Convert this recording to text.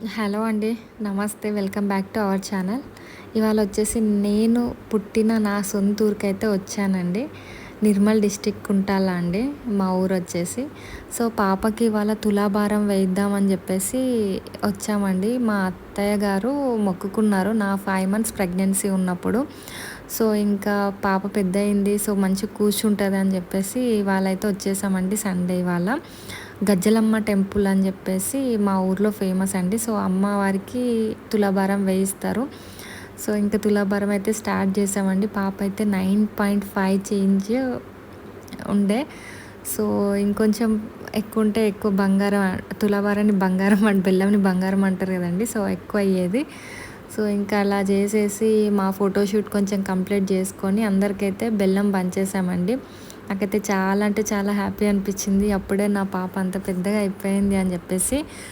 Hello అండి నమస్తే welcome back to our channel. ఇవాళ వచ్చేసి నేను పుట్టిన నా సొంత ఊరికైతే వచ్చానండి. నిర్మల్ డిస్టిక్ కుంటాల అండి మా ఊరు వచ్చేసి. సో పాపకి ఇవాళ తులాభారం వేయిద్దామని చెప్పేసి వచ్చామండి. మా అత్తయ్య గారు మొక్కుకున్నారు నా ఫైవ్ మంత్స్ ప్రెగ్నెన్సీ ఉన్నప్పుడు. సో ఇంకా పాప పెద్ద అయింది సో మంచి కూర్చుంటుంది అని చెప్పేసి ఇవాళ అయితే వచ్చేసామండి సండే ఇవాళ. గజ్జలమ్మ టెంపుల్ అని చెప్పేసి మా ఊర్లో ఫేమస్ అండి. సో అమ్మవారికి తులాభారం వేయిస్తారు. సో ఇంకా తులాభారం అయితే స్టార్ట్ చేసామండి. పాప అయితే నైన్ పాయింట్ ఫైవ్ చేంజ్ ఉండే. సో ఇంకొంచెం ఎక్కువ ఉంటే ఎక్కువ బంగారం తులాభారాన్ని బంగారం అంటే బెల్లంని బంగారం అంటారు కదండి. సో ఎక్కువ అయ్యేది. సో ఇంకా అలా చేసేసి మా ఫోటోషూట్ కొంచెం కంప్లీట్ చేసుకొని అందరికైతే బెల్లం పంచేసామండి. నాకైతే చాలా అంటే చాలా హ్యాపీ అనిపించింది. అప్పుడే నా పాప అంత పెద్దగా అయిపోయింది అని చెప్పేసి